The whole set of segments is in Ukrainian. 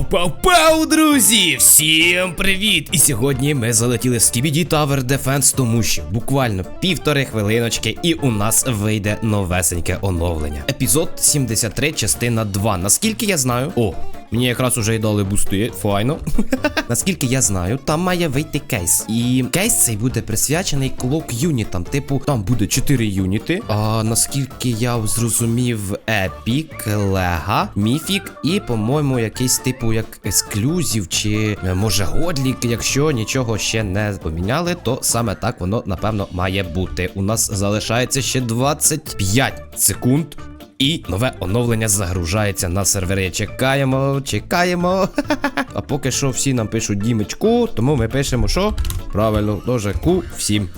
Пау-пау-пау, друзі! Всім привіт! І сьогодні ми залетіли в Skibidi Tower Defense, тому що буквально півтори хвилиночки, і у нас вийде новесеньке оновлення. Епізод 73, частина 2. Наскільки я знаю. О! Мені якраз уже й дали бусти, файно. Наскільки я знаю, там має вийти кейс. І кейс цей буде присвячений клок юнітам. Типу, там буде 4 юніти. А наскільки я зрозумів, Епік, Лега, Міфік і, по-моєму, якийсь типу як ексклюзів, чи е, може Годлік, якщо нічого ще не поміняли, то саме так воно напевно має бути. У нас залишається ще 25 секунд. І нове оновлення загружається на сервери. Чекаємо, чекаємо. А поки що всі нам пишуть дімечку, тому ми пишемо, що правильно, дуже ку всім.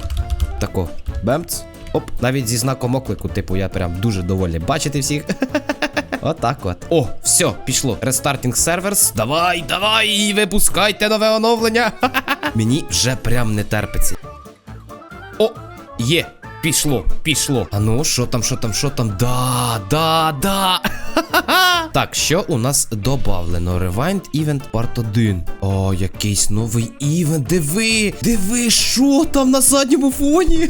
Тако, бемц. Оп, навіть зі знаком оклику, типу, я прям дуже довольний бачити всіх. Отак от. О, все, пішло. Рестартінг серверс. Давай, давай, випускайте нове оновлення. Мені вже прям не терпиться. О, є. Пішло, пішло. А ну, що там, що там, що там? Да, да, да. так, що у нас добавлено? Rewind Event Part 1. О, якийсь новий івент. Диви! Диви, що там на задньому фоні?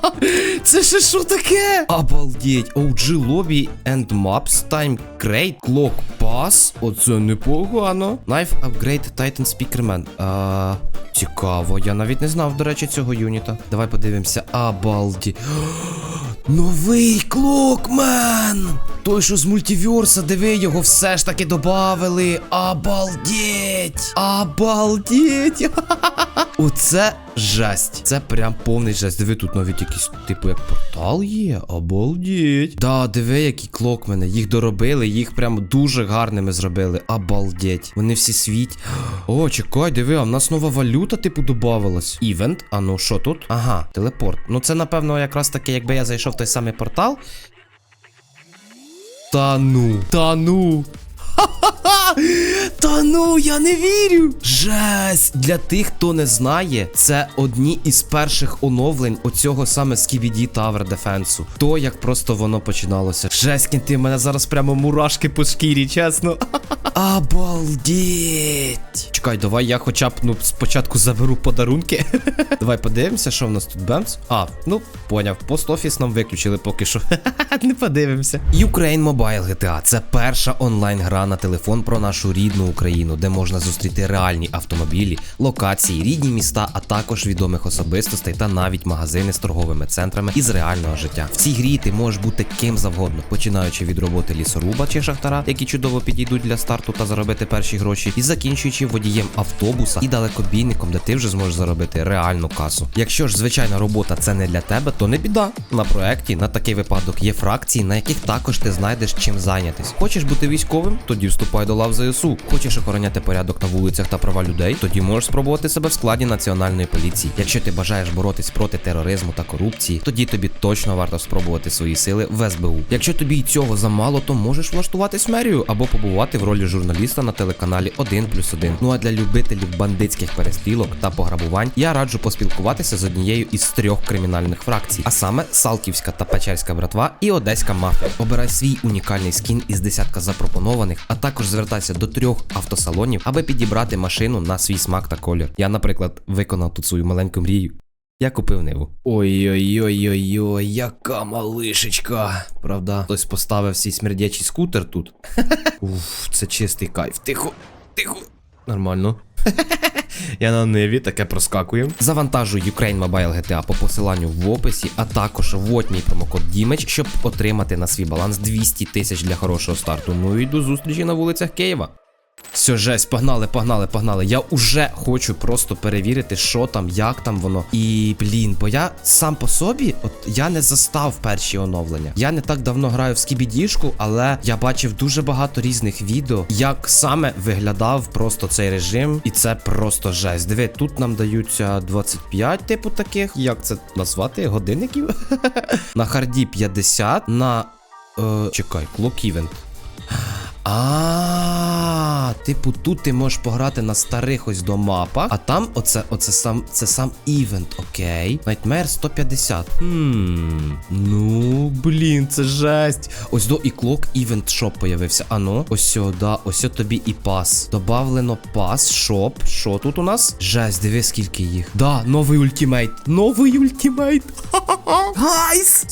Це ще що таке? Обалдеть. OG Lobby and Maps Time Crate Clock Pass. Оце непогано. Knife Upgrade Titan Speakerman. А, цікаво. Я навіть не знав, до речі, цього юніта. Давай подивимося. Обалді. Новий клокмен! Той, що з мультиверса, диви, його все ж таки добавили. Обалдеть! Обалдеть! Оце жесть. Це прям повний жесть. Диви, тут навіть якийсь, типу, як портал є. Обалдеть. Да, диви, які клокмени. Їх доробили, їх прям дуже гарними зробили. Обалдеть. Вони всі світь. О, чекай, диви, а в нас нова валюта, типу, добавилась. Івент. А ну, що тут? Ага, телепорт. Ну, це, напевно, якраз таки, якби я зайшов в той самий портал. Та ну, та ну. Та ну, я не вірю. Жесть! Для тих, хто не знає, це одні із перших оновлень оцього саме Skibidi Tower Defense. То як просто воно починалося. Жесть, кінти, в мене зараз прямо мурашки по шкірі, чесно. Обалдеть! Чекай, давай я хоча б ну спочатку заберу подарунки. давай подивимося, що в нас тут бемс. А, ну поняв, пост-офіс нам виключили поки що. Не подивимося. Ukraine Mobile GTA це перша онлайн-гра на телефон про нашу рідну Україну, де можна зустріти реальні автомобілі, локації, рідні міста, а також відомих особистостей та навіть магазини з торговими центрами із реального життя. В цій грі ти можеш бути ким завгодно, починаючи від роботи лісоруба чи шахтара, які чудово підійдуть для старту та заробити перші гроші, і закінчуючи водієм автобуса і далекобійником, де ти вже зможеш заробити реальну касу. Якщо ж звичайна робота це не для тебе, то не біда. На проекті на такий випадок є фракції, на яких також ти знайдеш чим зайнятись. Хочеш бути військовим? Тоді вступай до лав ЗСУ. Хочеш охороняти порядок на вулицях та права людей? Тоді можеш спробувати себе в складі національної поліції. Якщо ти бажаєш боротись проти тероризму та корупції, тоді тобі точно варто спробувати свої сили в СБУ. Якщо тобі й цього замало, то можеш влаштуватись мерію або побувати в ролі журналіста на телеканалі 1 плюс 1. Ну а для любителів бандитських перестрілок та пограбувань я раджу поспілкуватися з однією із трьох кримінальних фракцій, а саме Салтівська та Печерська братва і Одеська мафія. Обирай свій унікальний скін із десятка запропонованих, а також звертайся до трьох автосалонів, аби підібрати машину на свій смак та колір. Я, наприклад, виконав тут свою маленьку мрію. Я купив ниву. Ой-ой-ой-ой-ой, яка малишечка. Правда, хтось поставив свій смердячий скутер тут. Уф, це чистий кайф. Тихо, тихо. Нормально. Я на ниві таке проскакую. Завантажуй Ukraine Mobile GTA по посиланню в описі, а також вводь мій промокод Дімеч, щоб отримати на свій баланс 200 тисяч для хорошого старту. Ну і до зустрічі на вулицях Києва. Все, жесть, погнали, погнали, погнали. Я уже хочу просто перевірити, що там, як там воно. І блін, бо я сам по собі, от я не застав перші оновлення. Я не так давно граю в скібідішку, але я бачив дуже багато різних відео, як саме виглядав просто цей режим, і це просто жесть. Диви, тут нам даються 25, типу таких. Як це назвати? Годинників? на харді 50, на. Е, чекай, клок івент. А, типу, тут ти можеш пограти на старих ось до мапах, а там оце, оце сам, це сам івент, окей. Nightmare 150. Хм. Ну, блін, це жесть. Ось до і клок івент шоп появився. Ану, ось сюди, ось тобі і пас. Добавлено пас, шоп. Що тут у нас? Жесть, диви, скільки їх. Да, новий ультимейт. Новий ультимейт. Гайс!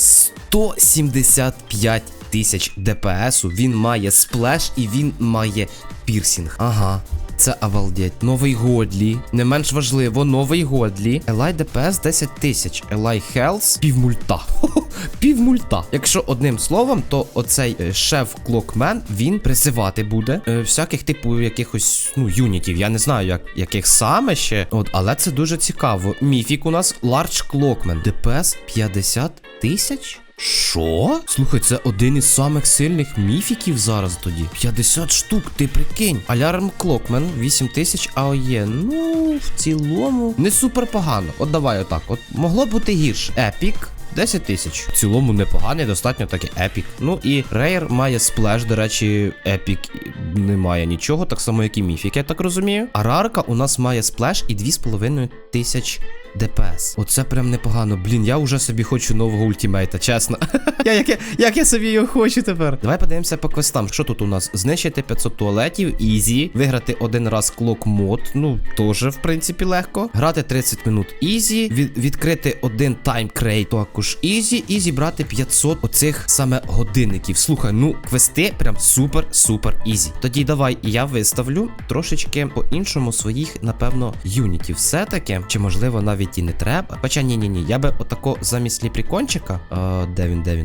175 тисяч ДПСу. Він має сплеш і він має пірсінг. Ага. Це обалдеть. Новий Годлі. Не менш важливо, новий Годлі. Елай ДПС 10 тисяч. Елай Хелс півмульта. Півмульта. Якщо одним словом, то оцей е, шеф Клокмен він призивати буде е, всяких типу якихось ну юнітів. Я не знаю, як, яких саме ще. От, але це дуже цікаво. Міфік у нас Large Clockman. ДПС 50 тисяч. Що? Слухай, це один із самих сильних міфіків зараз тоді. 50 штук, ти прикинь. Алярм Клокмен 8000 АОЄ. Ну, в цілому, не супер погано. От давай отак. От могло бути гірше. Епік. 10 тисяч. В цілому непоганий, достатньо таки епік. Ну і Рейр має сплеш, до речі, епік немає нічого, так само, як і міфік, я так розумію. А рарка у нас має сплеш і 2,5 тисяч ДПС. Оце прям непогано. Блін, я вже собі хочу нового ультимейта, чесно. я, як, я, як я собі його хочу тепер. Давай подивимося по квестам. Що тут у нас? Знищити 500 туалетів, ізі. Виграти один раз клок мод. Ну, теж, в принципі, легко. Грати 30 минут ізі. Від, відкрити один таймкрейт, також ізі. І зібрати 500 оцих саме годинників. Слухай, ну, квести прям супер-супер ізі. Тоді давай я виставлю трошечки по-іншому своїх, напевно, юнітів. Все-таки, чи можливо навіть і не треба. Хоча ні, ні, ні, я би отако замість ліпрікончика. Е, де він, де?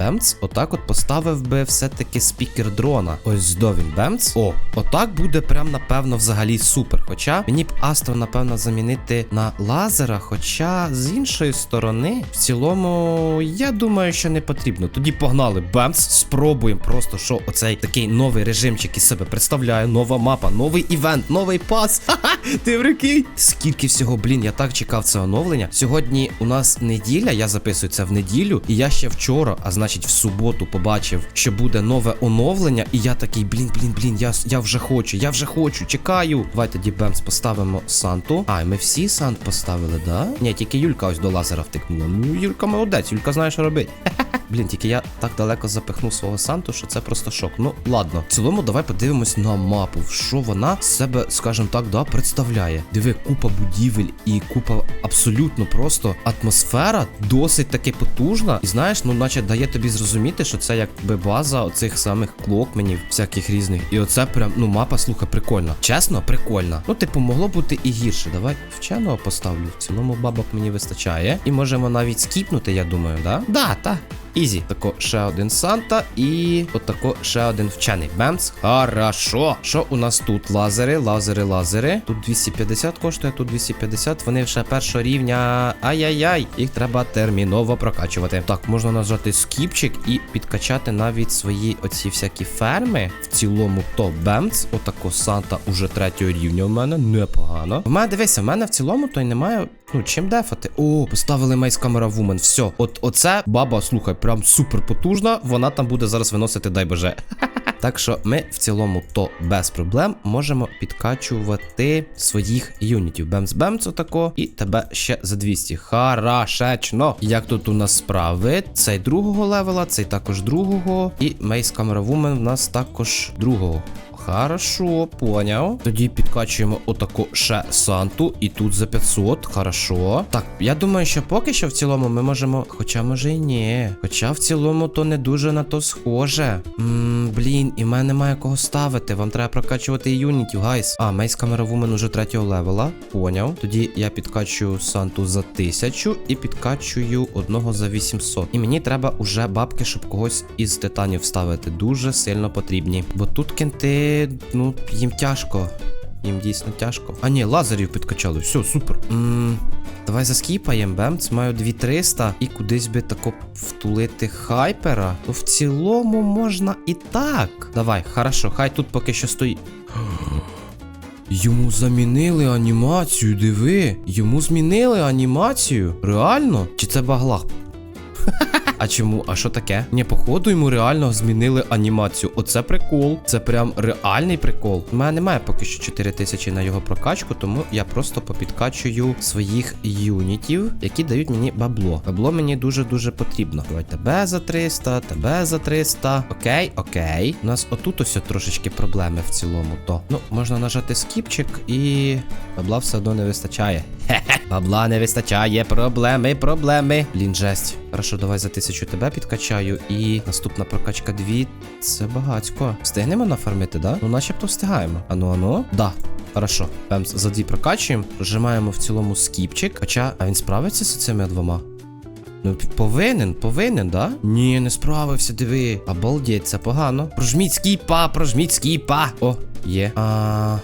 Бемц. Отак от поставив би все-таки спікер дрона. Ось до він Бемц. О, отак буде прям, напевно, взагалі супер. Хоча мені б Астро, напевно, замінити на лазера. Хоча з іншої сторони, в цілому, я думаю, що не потрібно. Тоді погнали. Бемц, спробуємо просто, що оцей такий новий режимчик із себе представляє. Нова мапа, новий івент, новий пас. Ха-ха, ти прикинь? Скільки всього, блін, я так чекав це оновлення. Сьогодні у нас неділя, я записую це в неділю, і я ще вчора, а значить в суботу, побачив, що буде нове оновлення. І я такий, блін, блін, блін, я, я вже хочу, я вже хочу, чекаю. Давай тоді Бемс поставимо Санту. А, ми всі Сант поставили, да? Ні, тільки Юлька ось до лазера втикнула. Ну, Юлька молодець, Юлька знає, що робить. Блін, тільки я так далеко запихнув свого Санту, що це просто шок. Ну, ладно. В цілому, давай подивимось на мапу. Що вона себе, скажімо так, да, представляє. Диви, купа будівель і купа абсолютно просто атмосфера досить таки потужна. І знаєш, ну, наче дає тобі зрозуміти, що це якби база оцих самих клокменів, всяких різних. І оце прям, ну, мапа, слухай, прикольна. Чесно, прикольна. Ну, типу, могло бути і гірше. Давай вченого поставлю. В цілому бабок мені вистачає. І можемо навіть скіпнути, я думаю, да? Да, та. Ізі. Тако ще один Санта і отако ще один вчений. Бемц. Хорошо. Що у нас тут? Лазери, лазери, лазери. Тут 250 коштує, тут 250. Вони ще першого рівня. Ай-яй-яй. Їх треба терміново прокачувати. Так, можна нажати скіпчик і підкачати навіть свої оці всякі ферми. В цілому, то Бемц. Отако Санта уже третього рівня у мене. Непогано. У мене дивися, в мене в цілому то й немає. Ну, чим дефати? О, поставили Мейс Камера Вумен. Все. От оце баба, слухай, прям супер потужна. Вона там буде зараз виносити, дай боже. Так що ми в цілому то без проблем можемо підкачувати своїх юнітів. Бемс-бемс отако, і тебе ще за 200. Харашечно. Як тут у нас справи? Цей другого левела, цей також другого. І Мейс Камера Вумен в нас також другого. Хорошо, поняв. Тоді підкачуємо отаку ще Санту. І тут за 500. Хорошо. Так, я думаю, що поки що в цілому ми можемо. Хоча, може і ні. Хоча в цілому то не дуже на то схоже. Ммм, блін, і в мене немає кого ставити. Вам треба прокачувати юнітів, гайс. А, Мейс Камера Вумен уже третього левела. Поняв. Тоді я підкачую Санту за 1000 і підкачую одного за 800. І мені треба уже бабки, щоб когось із титанів вставити. Дуже сильно потрібні. Бо тут кенти, ну, їм тяжко. Їм дійсно тяжко. А ні, лазерів підкачали. Все, супер. Ммм. Давай заскіпаємо, бемц, маю 2300 і кудись би тако втулити хайпера. То в цілому можна і так. Давай, хорошо, хай тут поки що стоїть. Йому замінили анімацію, диви. Йому змінили анімацію. Реально? Чи це баглах? А чому? А що таке? Ні, походу йому реально змінили анімацію. Оце прикол. Це прям реальний прикол. У мене немає поки що 4 тисячі на його прокачку, тому я просто попідкачую своїх юнітів, які дають мені бабло. Бабло мені дуже-дуже потрібно. Давай тебе за 300, тебе за 300. Окей, окей. У нас отут ось трошечки проблеми в цілому. То ну можна нажати скіпчик і бабла все одно не вистачає. Хе-хе. Бабла не вистачає. Проблеми, проблеми. Блін, жесть. Хорошо, давай за тисячу тебе підкачаю. І наступна прокачка 2. Це багатько. Встигнемо нафармити, да? Ну, начебто встигаємо. Ану, ану. Да. Хорошо. Пемс за дві прокачуємо. Прожимаємо в цілому скіпчик. Хоча, а він справиться з цими двома? Ну, повинен, повинен, да? Ні, не справився, диви. Обалдеть, це погано. Прожміть скіпа, прожміть скіпа. О, є. А.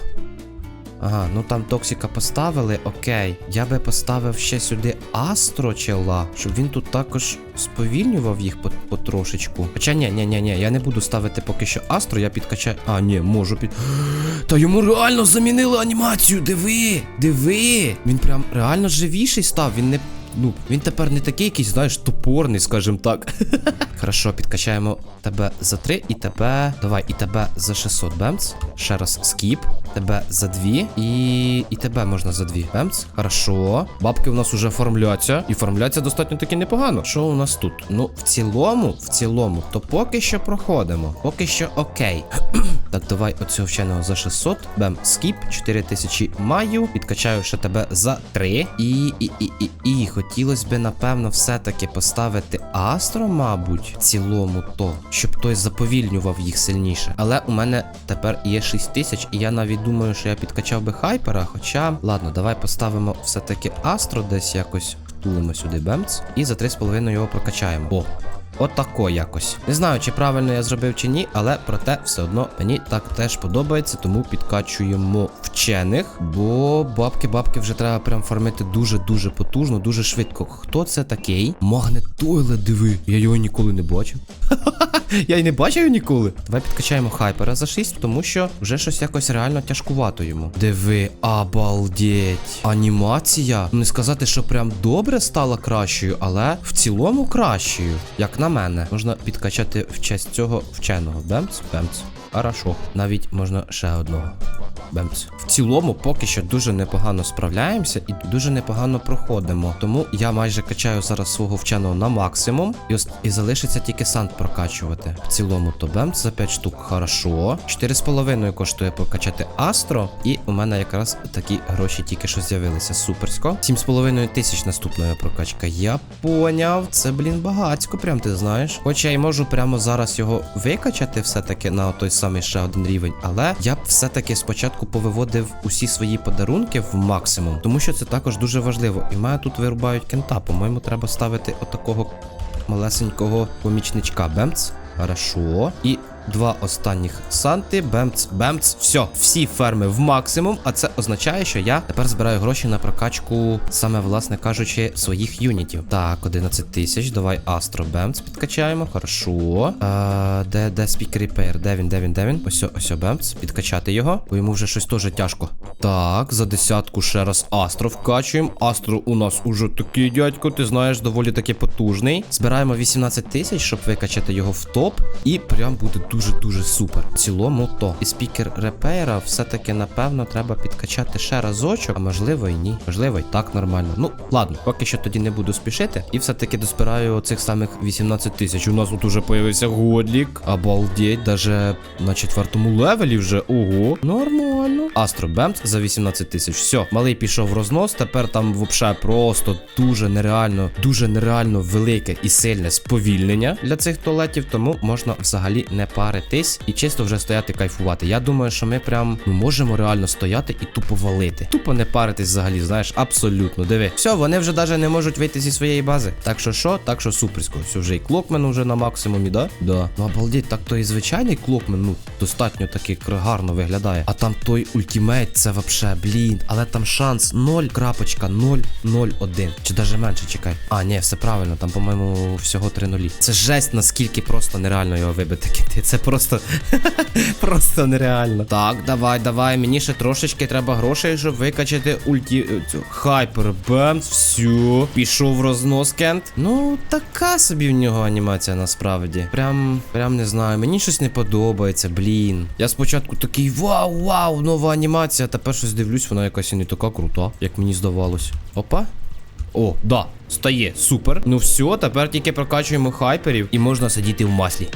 Ага, ну там токсика поставили, окей. Я би поставив ще сюди Астро чела, щоб він тут також сповільнював їх потрошечку. Хоча ні, ні, ні, ні, я не буду ставити поки що Астро, я підкачаю. А, ні, можу під. Та йому реально замінили анімацію. Диви! Диви! Він прям реально живіший став. Він не. Ну, він тепер не такий якийсь, знаєш, топорний, скажімо так. Хорошо, підкачаємо тебе за 3 і тебе. Давай, і тебе за 600 бемц. Ще раз скіп. Тебе за 2. І. І тебе можна за 2. Бемц. Хорошо. Бабки у нас уже оформляться. І оформляться достатньо таки непогано. Що у нас тут? Ну, в цілому, в цілому, то поки що проходимо. Поки що окей. Так, давай оцього вченого за 600. Бем, скіп, 4000 маю. Підкачаю ще тебе за 3. І. І. І. І. І. Хотілося б, напевно, все-таки поставити Астро, мабуть, в цілому то, щоб той заповільнював їх сильніше. Але у мене тепер є 6000, і я навіть думаю, що я підкачав би хайпера. Хоча, ладно, давай поставимо все-таки Астро десь якось втулимо сюди бемц. І за 3,5 його прокачаємо. О, Отако якось. Не знаю, чи правильно я зробив чи ні, але проте все одно мені так теж подобається, тому підкачуємо вчених, бо бабки-бабки вже треба прям фармити дуже-дуже потужно, дуже швидко. Хто це такий? Магнетойле, диви. Я його ніколи не бачив. Я й не бачив його ніколи. Давай підкачаємо хайпера за 6, тому що вже щось якось реально тяжкувато йому. Диви, обалдеть. Анімація. Не сказати, що прям добре стала кращою, але в цілому кращою. Як на мене, можна підкачати в честь цього вченого. Бемц, бемц. Хорошо. Навіть можна ще одного. Бемц. В цілому, поки що дуже непогано справляємося і дуже непогано проходимо. Тому я майже качаю зараз свого вченого на максимум. І, ос- і залишиться тільки сант прокачувати. В цілому, то бемц за 5 штук. Хорошо. 4,5 коштує прокачати Астро. І у мене якраз такі гроші тільки що з'явилися. Суперсько. 7,5 тисяч наступної прокачка. Я поняв. Це, блін, багацько, прям ти знаєш. Хоча я й можу прямо зараз його викачати все-таки на той самий ще один рівень. Але я б все-таки спочатку повиводив усі свої подарунки в максимум, тому що це також дуже важливо. І мене тут вирубають кента. По-моєму, треба ставити отакого малесенького помічничка. Бемц. Хорошо. І два останніх санти. Бемц, бемц. Все, всі ферми в максимум. А це означає, що я тепер збираю гроші на прокачку, саме, власне кажучи, своїх юнітів. Так, 11 тисяч. Давай Астро Бемц підкачаємо. Хорошо. А, де, де спікер репейр? Де він, де він, де він? Ось, ось Бемц. Підкачати його, бо йому вже щось теж тяжко. Так, за десятку ще раз Астро вкачуємо. Астро у нас уже такий дядько, ти знаєш, доволі таки потужний. Збираємо 18 тисяч, щоб викачати його в топ. І прям буде дуже-дуже супер. В цілому то. І спікер репейра все-таки, напевно, треба підкачати ще разочок, а можливо і ні. Можливо, і так нормально. Ну, ладно, поки що тоді не буду спішити. І все-таки доспираю оцих самих 18 тисяч. У нас тут уже появився годлік. Обалдеть, даже на четвертому левелі вже. Ого, нормально. Астро Бемц за 18 тисяч. Все, малий пішов в рознос. Тепер там взагалі просто дуже нереально, дуже нереально велике і сильне сповільнення для цих туалетів. Тому можна взагалі не паритись і чисто вже стояти кайфувати. Я думаю, що ми прям ну, можемо реально стояти і тупо валити. Тупо не паритись взагалі, знаєш, абсолютно. Диви. Все, вони вже навіть не можуть вийти зі своєї бази. Так що що, так що суперсько. Все вже і клокмен вже на максимумі, да? Да. Ну обалдеть, так то і звичайний клокмен, ну, достатньо таки гарно виглядає. А там той ультимейт, це вообще, блін. Але там шанс 0.001. Чи даже менше, чекай. А, ні, все правильно, там, по-моєму, всього 3 нулі. Це жесть, наскільки просто нереально його вибити. Це Це просто. просто нереально. Так, давай, давай. Мені ще трошечки треба грошей, щоб викачати ульті. цю Хайпер Бемс. Все. Пішов рознос Кент. Ну, така собі в нього анімація насправді. Прям, прям не знаю. Мені щось не подобається, блін. Я спочатку такий вау, вау, нова анімація. Тепер щось дивлюсь, вона якась і не така крута, як мені здавалось. Опа. О, да, стає, супер. Ну все, тепер тільки прокачуємо хайперів і можна сидіти в маслі.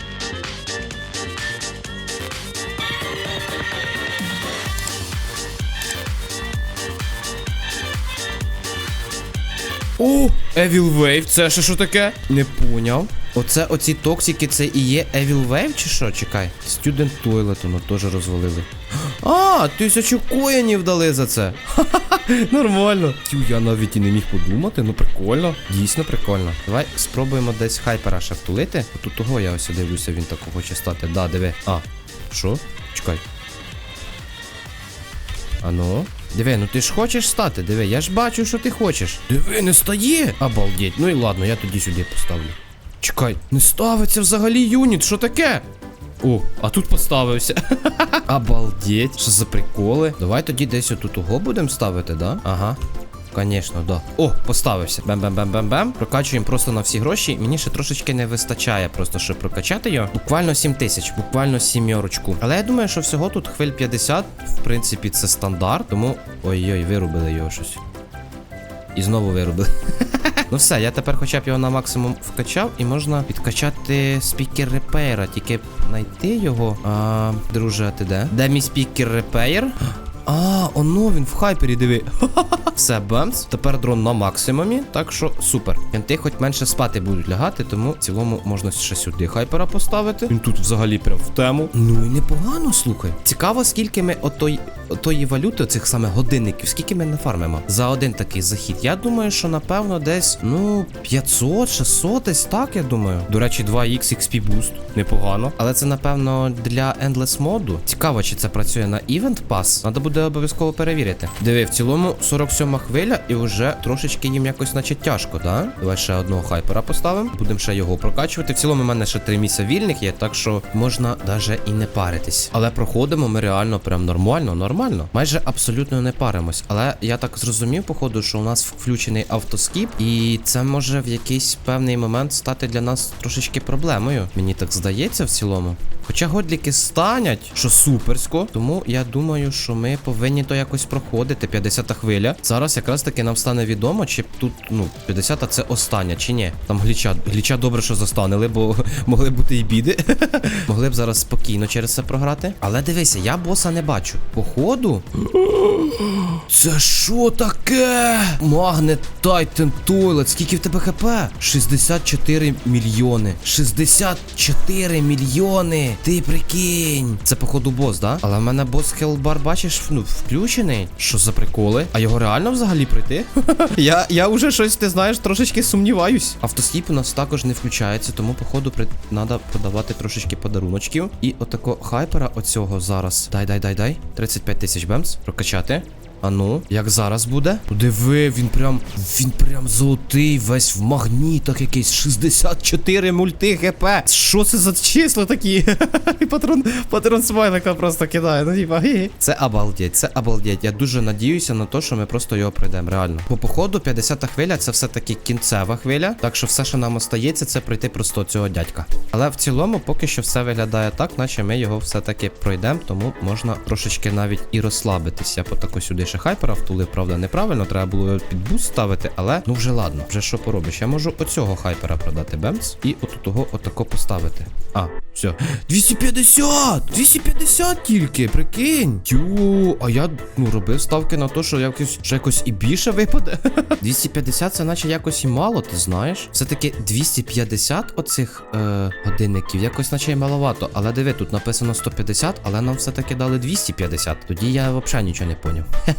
О, Evil Wave, це ще що таке? Не поняв. Оце оці токсики, це і є Evil Wave чи що? Чекай. Student Toilet, воно теж розвалили. А, тисячу коїнів дали за це. Ха-ха-ха, нормально. Тю, я навіть і не міг подумати, ну прикольно. Дійсно прикольно. Давай спробуємо десь хайпера ще втулити. Тут того я ось дивлюся, він так хоче стати. Да, диви. А, що? Чекай. Ану. Диви, ну ти ж хочеш стати, диви, я ж бачу, що ти хочеш. Диви, не стає. Обалдеть. Ну і ладно, я тоді сюди поставлю. Чекай, не ставиться взагалі юніт, що таке? О, а тут поставився. Обалдеть, що за приколи. Давай тоді десь отут того будемо ставити, да? Ага. Конечно, да. О, поставився. Бем-бем-бем-бем-бем. Прокачуємо просто на всі гроші. Мені ще трошечки не вистачає, просто щоб прокачати його. Буквально 7 тисяч, буквально сімерочку. Але я думаю, що всього тут хвиль 50. В принципі, це стандарт. Тому. Ой-ой, вирубили його щось. І знову вирубили. Ну все, я тепер хоча б його на максимум вкачав, і можна підкачати спікер репейра. Тільки знайти його. А, друже, а ти де? Де мій спікер репейр? А, оно він в хайпері диви. Все, бемс. Тепер дрон на максимумі, так що супер. Кенти хоч менше спати будуть лягати, тому в цілому можна ще сюди хайпера поставити. Він тут взагалі прям в тему. Ну і непогано, слухай. Цікаво, скільки ми отой, отої валюти, оцих саме годинників, скільки ми нафармимо за один такий захід. Я думаю, що напевно десь, ну, 500, 600, десь так, я думаю. До речі, 2x XP boost. Непогано. Але це, напевно, для Endless моду. Цікаво, чи це працює на Event Pass. Надо буде обов'язково перевірити. Диви, в цілому 47 хвиля, і вже трошечки їм якось, наче тяжко, да? Давай ще одного хайпера поставимо. Будемо ще його прокачувати. В цілому, у мене ще три місця вільних є, так що можна даже і не паритись. Але проходимо ми реально прям нормально, нормально. Майже абсолютно не паримось. Але я так зрозумів, походу, що у нас включений автоскіп, і це може в якийсь певний момент стати для нас трошечки проблемою. Мені так здається в цілому. Хоча годліки станять, що суперсько, тому я думаю, що ми повинні то якось проходити. 50 хвиля. Зараз якраз таки нам стане відомо, чи тут, ну, 50-та це остання, чи ні. Там гліча, гліча добре, що застанили, бо могли бути і біди. могли б зараз спокійно через це програти. Але дивися, я боса не бачу. Походу. Це що таке? Магнет Тайтен Тойлет. Скільки в тебе хп? 64 мільйони. 64 мільйони. Ти прикинь. Це походу бос, да? Але в мене бос Хелбар, бачиш, ну, включений. Що за приколи? А його реально взагалі пройти? я, я вже щось, ти знаєш, трошечки сумніваюсь. Автоскіп у нас також не включається, тому, походу, треба продавати трошечки подаруночків. І отако хайпера оцього зараз. Дай, дай, дай, дай. 35 тисяч бемс. Прокачати. А ну, як зараз буде? Диви, він прям. Він прям золотий, весь в магнітах якийсь 64 мульти ГП. Що це за числа такі? І патрон, патрон смайлика просто кидає. Ну, типа. Це обалдеть, це обалдеть. Я дуже надіюся на те, що ми просто його пройдемо, реально. По походу, 50-та хвиля це все-таки кінцева хвиля. Так що все, що нам остається, це пройти просто цього дядька. Але в цілому, поки що все виглядає так, наче ми його все-таки пройдемо, тому можна трошечки навіть і розслабитись. Я потако сюди ще хайпера втулив, правда, неправильно. Треба було під буст ставити, але ну вже ладно, вже що поробиш. Я можу оцього хайпера продати бемс і от того отако поставити. А, все. 250! 250 тільки, прикинь. Тю, а я ну робив ставки на те, що якось що якось і більше випаде. 250 це наче якось і мало, ти знаєш. Все-таки 250 оцих е, годинників, якось наче й маловато. Але диви, тут написано 150, але нам все-таки дали 250. Тоді я взагалі нічого не поняв.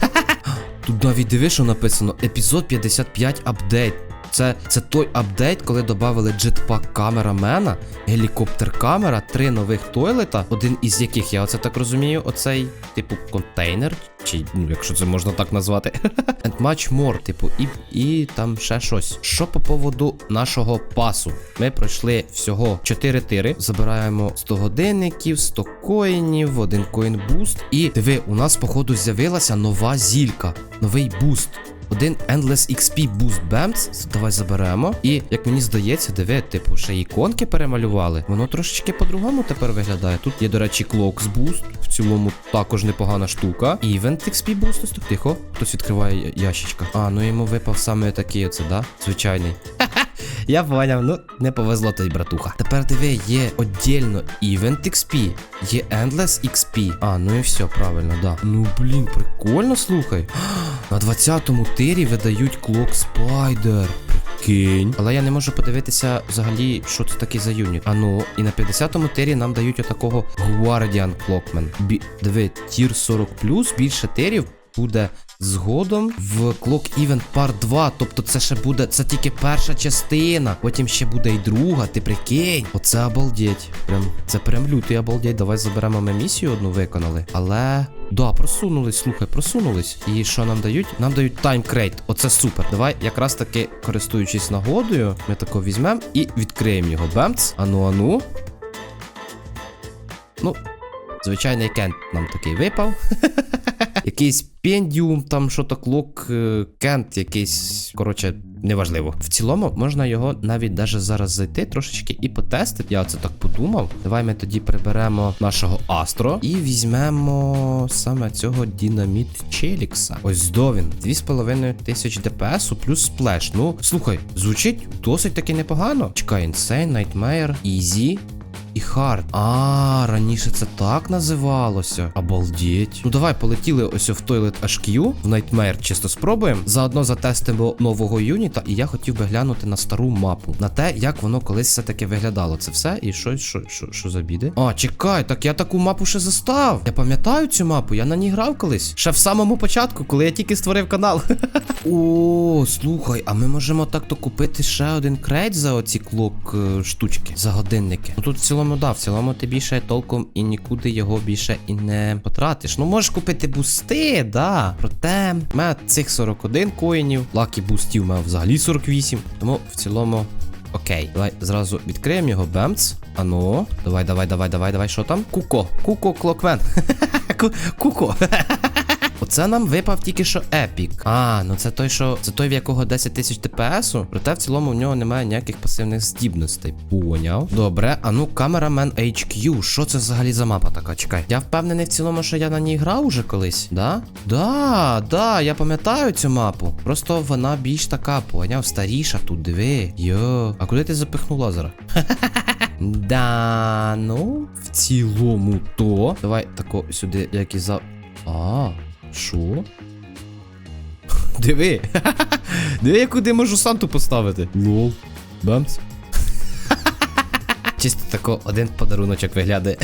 Тут навіть диви, що написано епізод 55 апдейт. Це, це той апдейт, коли додали джетпак камерамена, гелікоптер камера, три нових тойлета, один із яких, я оце так розумію, оцей, типу, контейнер. Чи, ну, якщо це можна так назвати. And much more, типу, і, і там ще щось. Що по поводу нашого пасу? Ми пройшли всього 4 тири. Забираємо 100 годинників, 100 коїнів, один коін буст. І диви, у нас, походу, з'явилася нова зілька, новий буст. Один Endless XP Boost Bams. Давай заберемо. І як мені здається, диви, типу, ще іконки перемалювали. Воно трошечки по-другому тепер виглядає. Тут є, до речі, Clocks Boost. В цілому також непогана штука. Event XP Boost. Ось тихо. Хтось відкриває ящичка. А, ну йому випав саме такий оце, да? Звичайний. Я поняв, ну не повезло тобі, братуха. Тепер диви, є отдельно Event XP, є Endless XP. А, ну і все, правильно, да. Ну блін, прикольно, слухай. На 20-му тирі видають Clock Spider. Прикинь. Але я не можу подивитися взагалі, що це таке за юніт. А ну, і на 50-му тирі нам дають отакого Guardian Clockman. Бі... Диви, тір 40 більше тирів буде згодом в Clock Event Part 2. Тобто це ще буде, це тільки перша частина. Потім ще буде і друга, ти прикинь. Оце обалдеть. Прям, це прям лютий обалдеть. Давай заберемо ми місію одну виконали. Але. Да, просунулись, слухай, просунулись. І що нам дають? Нам дають таймкрейт. Оце супер. Давай, якраз таки, користуючись нагодою, ми тако візьмемо і відкриємо його. Бемц. Ану, ану. Ну, звичайний кент нам такий випав. Якийсь пендіум, там що то клок, е, кент, якийсь, коротше, неважливо. В цілому можна його навіть даже зараз зайти трошечки і потестити. Я це так подумав. Давай ми тоді приберемо нашого Астро і візьмемо саме цього Дінаміт Челікса. Ось до він. 2,5 тисяч ДПС плюс сплеш. Ну, слухай, звучить досить таки непогано. Чекай, Insane, Nightmare, Easy. І хард. А, раніше це так називалося. Обалдеть. Ну давай полетіли ось в Toilet HQ, в Nightmare чисто спробуємо. Заодно затестимо нового юніта, і я хотів би глянути на стару мапу. На те, як воно колись все-таки виглядало. Це все. І що, що, що, що за біди? А, чекай, так я таку мапу ще застав. Я пам'ятаю цю мапу, я на ній грав колись. Ще в самому початку, коли я тільки створив канал. О, слухай, а ми можемо так-то купити ще один крейт за оці клок е, штучки, за годинники. Ну тут в цілому, да, в цілому ти більше толком і нікуди його більше і не потратиш. Ну можеш купити бусти, да. Проте в мене цих 41 коїнів, лакі бустів в взагалі 48. Тому в цілому. Окей, давай зразу відкриємо його бемц. Ану, давай, давай, давай, давай, давай, що там? Куко, Куко Клокмен. Ку- Куко. Оце нам випав тільки що епік. А, ну це той, що це той, в якого 10 тисяч ТПСу. Проте в цілому в нього немає ніяких пасивних здібностей. Поняв. Добре, а ну камерамен HQ. Що це взагалі за мапа така? Чекай. Я впевнений в цілому, що я на ній грав уже колись. Да? Да, да, я пам'ятаю цю мапу. Просто вона більш така, поняв, старіша тут, диви. Йо. А куди ти запихнув лазера? Да, ну, в цілому то. Давай тако сюди, як і за. А, що? Диви. Диви, я куди можу Санту поставити. Лол. Бамц. Чисто тако один подаруночок виглядає.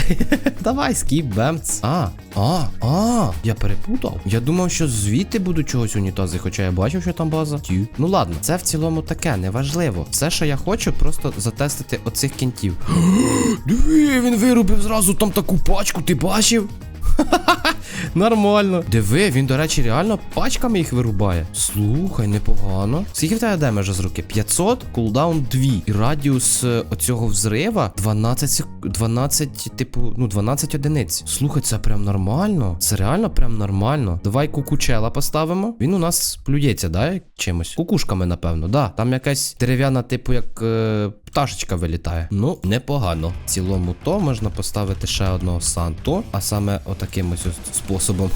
Давай, скіп, бемц. А, а, а, я перепутав. Я думав, що звідти будуть чогось унітази, хоча я бачив, що там база. Тю. Ну ладно, це в цілому таке, неважливо. Все, що я хочу, просто затестити оцих кінтів. Диви, він виробив зразу там таку пачку, ти бачив? Нормально. Диви, він, до речі, реально пачками їх вирубає. Слухай, непогано. Скільки в тебе демеджа з руки? 500, кулдаун 2. І радіус е, оцього взрива 12, сек- 12, типу, ну, 12 одиниць. Слухай, це прям нормально. Це реально прям нормально. Давай кукучела поставимо. Він у нас плюється, да, чимось? Кукушками, напевно, да. Там якась дерев'яна, типу, як е, пташечка вилітає. Ну, непогано. В цілому то можна поставити ще одного Санту, а саме отаким ось способом.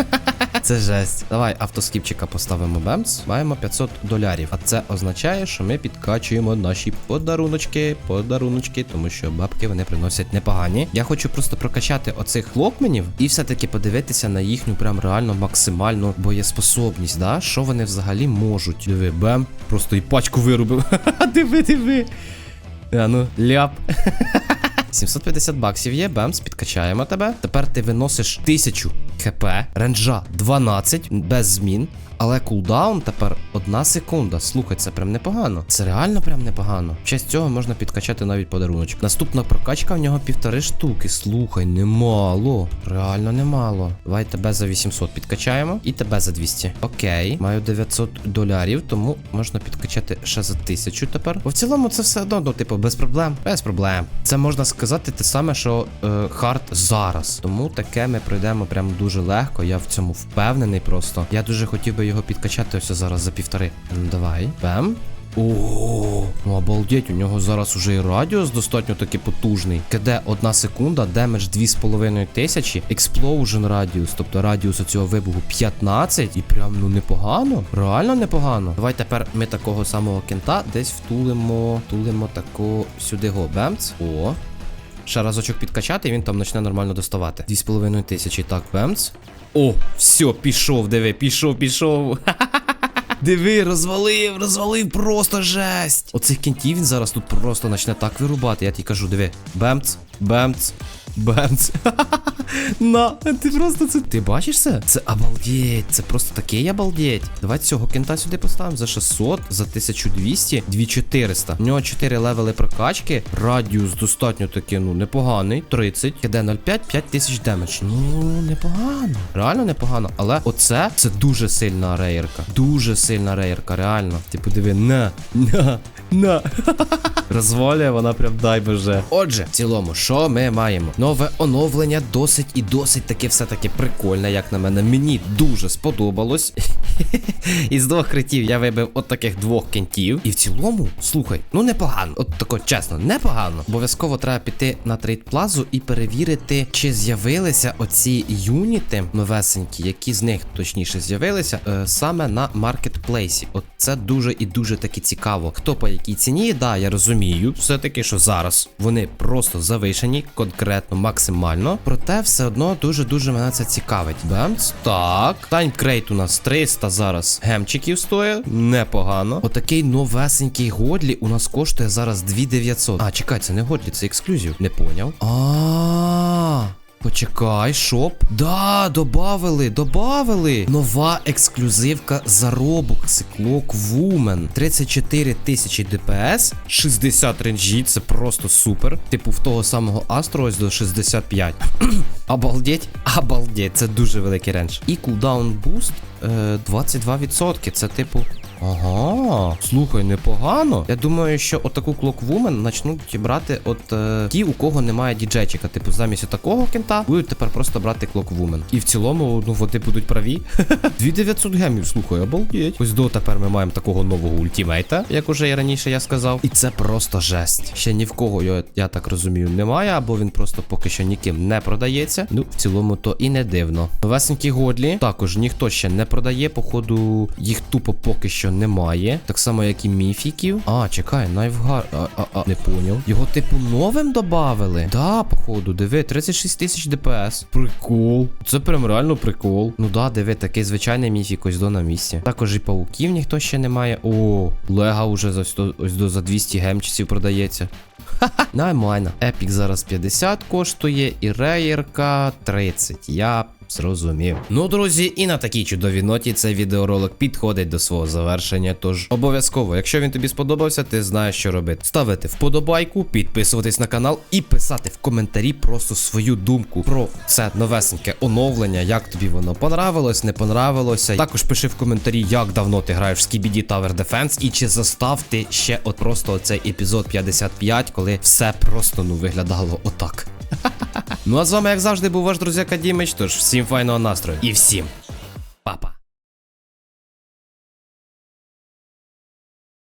Це жесть. Давай автоскіпчика поставимо бемс. Маємо 500 долярів. А це означає, що ми підкачуємо наші подаруночки, подаруночки, тому що бабки вони приносять непогані. Я хочу просто прокачати оцих локменів і все-таки подивитися на їхню прям реально максимальну боєспособність. Да? Що вони взагалі можуть. Диви, бем, просто і пачку вирубив. диви, диви. А ну, ляп. 750 баксів є, бемс, підкачаємо тебе. Тепер ти виносиш тисячу. Хп, ренджа 12, без змін. Але кулдаун тепер одна секунда. Слухай, це прям непогано. Це реально прям непогано. В честь цього можна підкачати навіть подаруночок. Наступна прокачка в нього півтори штуки. Слухай, немало. Реально немало. Давай тебе за 800 підкачаємо. І тебе за 200. Окей, маю 900 долярів, тому можна підкачати ще за 1000 тепер. Бо в цілому це все одно, ну, типу, без проблем. Без проблем. Це можна сказати те саме, що е, хард зараз. Тому таке ми пройдемо прям дуже легко. Я в цьому впевнений просто. Я дуже хотів би його підкачати ось зараз за півтори. Ну, давай. Бем. О, ну обалдеть, у нього зараз уже і радіус достатньо таки потужний. КД 1 секунда, демедж 2,5 тисячі, експлоужен радіус, тобто радіус цього вибуху 15. І прям ну непогано. Реально непогано. Давай тепер ми такого самого кента десь втулимо, втулимо тако сюди го. Бемц. О. Ще разочок підкачати, і він там почне нормально доставати. 2,5 тисячі. Так, бемц. О, все, пішов, диви, пішов, пішов. Диви, розвалив, розвалив, просто жесть. Оцих кінтів він зараз тут просто почне так вирубати. Я тобі кажу, диви. Бемц, бемц, бемц. На, ти просто це. Ти бачиш це? Це обалдеть. Це просто такий обалдеть. Давай цього кента сюди поставимо за 600, за 1200, 2400. У нього 4 левели прокачки. Радіус достатньо таки, ну, непоганий. 30. КД 05, 5000 демедж. Ну, непогано. Реально непогано. Але оце це дуже сильна рейерка. Дуже сильна рейерка, реально. Типу, диви, на, на, на. Розвалює вона прям дай боже. Отже, в цілому, що ми маємо? Нове оновлення досить і досить таке все-таки прикольне, як на мене. Мені дуже сподобалось. Із двох критів я вибив от таких двох кентів. І в цілому, слухай, ну непогано. От тако, чесно, непогано. Обов'язково треба піти на трейд плазу і перевірити, чи з'явилися оці юніти новесенькі, які з них точніше з'явилися, е, саме на маркетплейсі. От це дуже і дуже таки цікаво. Хто по якій ціні, да, я розумію. Все-таки, що зараз вони просто завишені, конкретно, максимально. Проте все одно дуже-дуже мене це цікавить. Бемц. Так. Таймкрейт у нас 300 зараз гемчиків стоїть. Непогано. Отакий новесенький годлі у нас коштує зараз 2900. А, чекай, це не годлі, це ексклюзив. Не поняв. А. Почекай, шоп. Да, добавили, добавили. Нова ексклюзивка заробок. Циклок Вумен. 34 тисячі ДПС, 60 ренджі, це просто супер. Типу в того самого Астро ось до 65. Обалдеть, обалдеть, це дуже великий рендж. І кулдаун буст е, 22%. Це типу. Ага, слухай, непогано. Я думаю, що отаку клоквумен почнуть брати от е, ті, у кого немає діджейчика. Типу, замість такого кента будуть тепер просто брати клоквумен. І в цілому, ну вони будуть праві. 2900 гемів, слухай, обалдеть. Ось до тепер ми маємо такого нового ультімейта, як уже і раніше я сказав. І це просто жесть. Ще ні в кого, я, я так розумію, немає, або він просто поки що ніким не продається. Ну, в цілому, то і не дивно. Новесенькі годлі також ніхто ще не продає. Походу, їх тупо поки що немає. Так само, як і міфіків. А, чекай, найвгар. А, а, а, не поняв. Його, типу, новим добавили? Да, походу, диви, 36 тисяч ДПС. Прикол. Це прям реально прикол. Ну да, диви, такий звичайний міфік ось до на місці. Також і пауків ніхто ще не має. О, лега уже за 100, ось до за 200 гемчиків продається. Ха-ха, нормально. Епік зараз 50 коштує, і реєрка 30. Я зрозумів. Ну, друзі, і на такій чудовій ноті цей відеоролик підходить до свого завершення. Тож обов'язково, якщо він тобі сподобався, ти знаєш, що робити. Ставити вподобайку, підписуватись на канал і писати в коментарі просто свою думку про це новесеньке оновлення, як тобі воно понравилось, не понравилося. Також пиши в коментарі, як давно ти граєш в Skibidi Tower Defense і чи застав ти ще от просто оцей епізод 55, коли все просто ну виглядало отак. Ну а з вами, як завжди, був ваш друзяка Дімич, тож всім файного настрою і всім, папа.